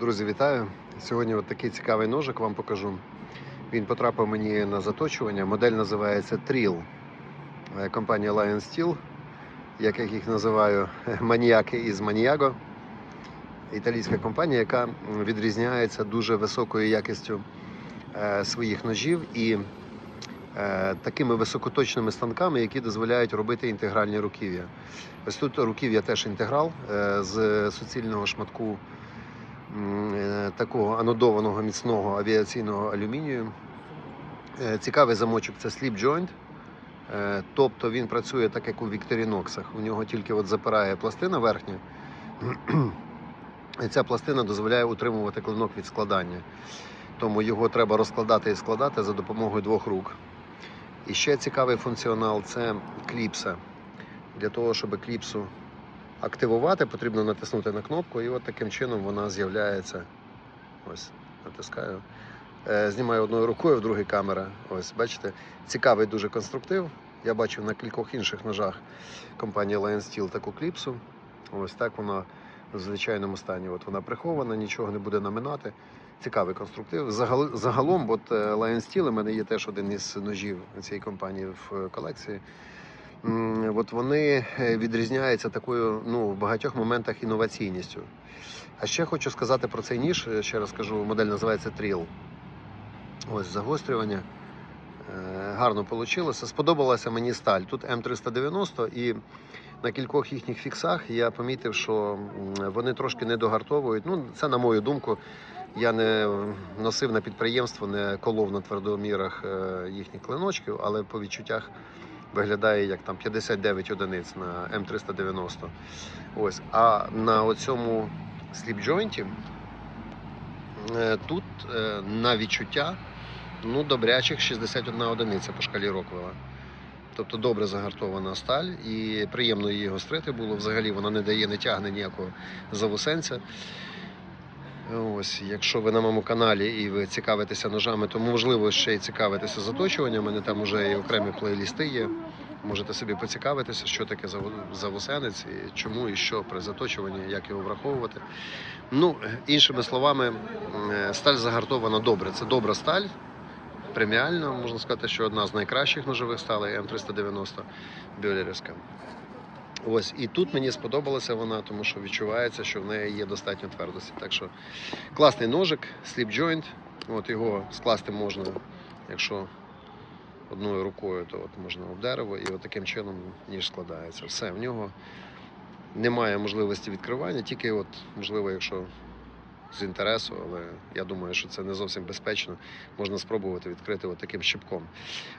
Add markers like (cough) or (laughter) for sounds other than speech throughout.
Друзі, вітаю! Сьогодні от такий цікавий ножик вам покажу. Він потрапив мені на заточування. Модель називається Trill. Е, Компанія Lion Steel, як я їх називаю, (laughs) маніяки із Маніяго. Італійська компанія, яка відрізняється дуже високою якістю е, своїх ножів і е, такими високоточними станками, які дозволяють робити інтегральні руків'я. Ось тут руків'я теж інтеграл з суцільного шматку такого анодованого міцного авіаційного алюмінію. Е, Цікавий замочок це slip joint. Е, Тобто він працює так, як у Вікторіноксах. У нього тільки от запирає пластина верхня. І ця пластина дозволяє утримувати клинок від складання. Тому його треба розкладати і складати за допомогою двох рук. І ще цікавий функціонал це кліпса. Для того, щоб кліпсу активувати, потрібно натиснути на кнопку, і от таким чином вона з'являється. Ось, натискаю. Е, Знімаю одною рукою, в другій камера. Ось, бачите, цікавий дуже конструктив. Я бачив на кількох інших ножах компанії Lion Steel таку кліпсу. Ось так вона в звичайному стані. От вона прихована, нічого не буде наминати. Цікавий конструктив. Загал- Загалом, от е, Lion Steel, у мене є теж один із ножів цієї компанії в е, колекції. От вони е, відрізняються такою, ну, в багатьох моментах інноваційністю. А ще хочу сказати про цей ніж. е, Ще раз кажу, модель називається Trill. Ось загострювання. Е, Гарно вийшло. Сподобалася мені сталь. Тут М390 і на кількох їхніх фіксах я помітив, що вони трошки не догартовують. Ну, це на мою думку. Я не носив на підприємство, не колов на твердомірах їхніх клиночків, але по відчуттях виглядає як там 59 одиниць на М390. Ось. А на оцьому сліпджойнті е, тут е, на відчуття ну, добрячих 61 одиниця по шкалі Роквелла. Тобто добре загартована сталь і приємно її гострити було. Взагалі вона не дає, не тягне ніякого завусенця. Ось, якщо ви на моєму каналі і ви цікавитеся ножами, то можливо ще й цікавитеся заточуванням. У мене там вже і окремі плейлісти є. Можете собі поцікавитися, що таке заву- завусенець, і чому і що при заточуванні, як його враховувати. Ну, іншими словами, е, сталь загартована добре. Це добра сталь, преміальна, можна сказати, що одна з найкращих ножових сталей М390 Бьолерівська. Ось і тут мені сподобалася вона, тому що відчувається, що в неї є достатньо твердості. Так що класний ножик, сліп joint. От його скласти можна, якщо одною рукою, то от можна об дерево, і от таким чином ніж складається. Все, в нього немає можливості відкривання, тільки от, можливо, якщо з інтересу, але я думаю, що це не зовсім безпечно. Можна спробувати відкрити от таким щипком.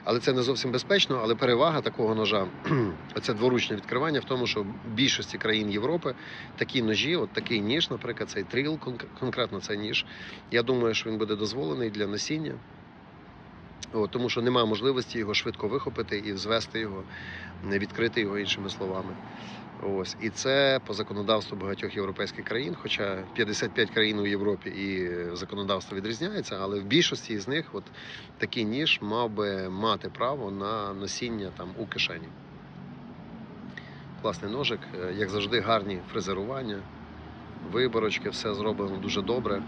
Але це не зовсім безпечно, але перевага такого ножа, (clears throat) оце дворучне відкривання в тому, що в більшості країн Європи такі ножі, от такий ніж, наприклад, цей тріл, конкретно цей ніж, я думаю, що він буде дозволений для носіння. Тому що немає можливості його швидко вихопити і взвести його, не відкрити його іншими словами. Ось і це по законодавству багатьох європейських країн, хоча 55 країн у Європі і законодавство відрізняється, але в більшості з них от такий ніж мав би мати право на носіння там у кишені. Класний ножик, е, як завжди, гарні фрезерування, виборочки, все зроблено дуже добре.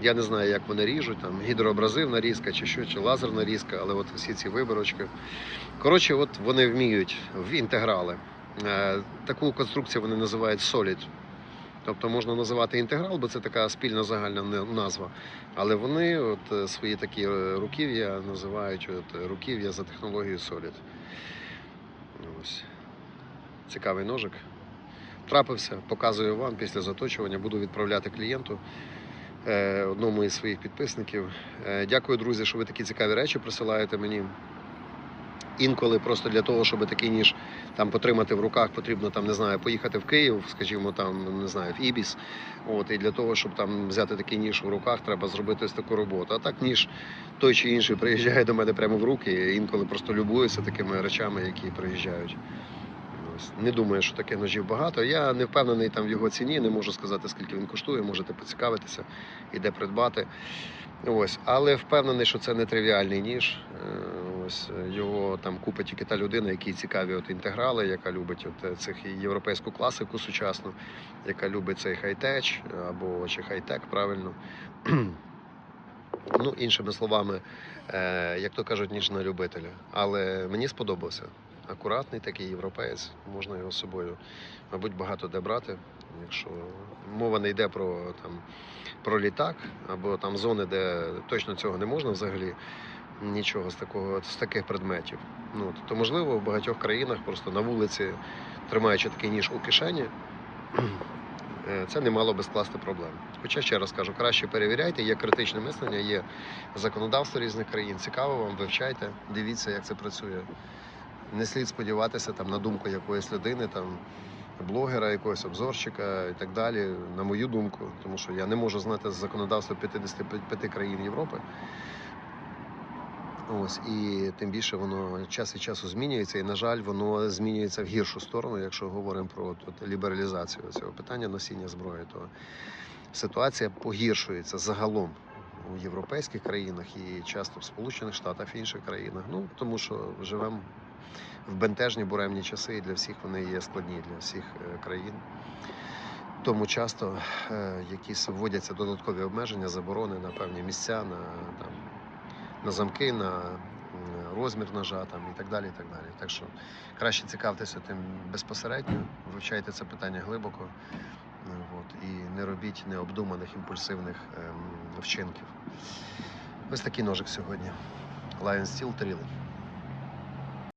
Я не знаю, як вони ріжуть, там гідроабразивна різка чи що, чи лазерна різка, але от всі ці виборочки. Коротше, от вони вміють в інтеграли. Е, Таку конструкцію вони називають Solid. Тобто можна називати інтеграл, бо це така спільна загальна назва. Але вони от е, свої такі е, руків'я називають от, руків'я за технологією Solid. Ось. Цікавий ножик. Трапився, показую вам після заточування, буду відправляти клієнту одному із своїх підписників. Е, Дякую, друзі, що ви такі цікаві речі присилаєте мені. Інколи просто для того, щоб такий ніж там потримати в руках, потрібно там, не знаю, поїхати в Київ, скажімо, там, не знаю, в Ібіс. От, і для того, щоб там взяти такий ніж в руках, треба зробити ось таку роботу. А так ніж той чи інший приїжджає до мене прямо в руки, інколи просто любуюся такими речами, які приїжджають. Ось. Не думаю, що таке ножів багато. Я не впевнений там в його ціні, не можу сказати, скільки він коштує, можете поцікавитися і де придбати. Ось. Але впевнений, що це не тривіальний ніж. Е, Ось е, його там купить тільки та людина, якій цікаві от інтеграли, яка любить от е, цих європейську класику сучасну, яка любить цей хай-теч або чи хай-тек, правильно. (clears throat) Ну, іншими словами, е, як то кажуть, ніж на любителя. Але мені сподобався. Акуратний такий європеєць, можна його з собою, мабуть, багато де брати. Якщо мова не йде про, там, про літак або там зони, де точно цього не можна взагалі, нічого з такого з таких предметів. Ну, то можливо в багатьох країнах просто на вулиці, тримаючи такий ніж у кишені, (clears throat) е, це не мало би скласти проблем. Хоча ще раз кажу, краще перевіряйте, є критичне мислення, є законодавство різних країн. Цікаво вам, вивчайте, дивіться, як це працює. Не слід сподіватися там на думку якоїсь людини, там блогера, якогось обзорщика і так далі. На мою думку, тому що я не можу знати законодавство 55 країн Європи. Ось і тим більше воно час від часу змінюється, і на жаль, воно змінюється в гіршу сторону, якщо говоримо про тут, лібералізацію цього питання носіння зброї, то ситуація погіршується загалом у європейських країнах і часто в Сполучених Штатах і інших країнах. Ну тому що живемо в бентежні буремні часи, і для всіх вони є складні для всіх е, країн. Тому часто е, якісь вводяться додаткові обмеження, заборони на певні місця, на, там, на замки, на розмір ножа там, і так далі. І так далі. Так що краще цікавтеся тим безпосередньо, вивчайте це питання глибоко е, от, і не робіть необдуманих імпульсивних ем, вчинків. Ось такий ножик сьогодні. Lion Steel Trill.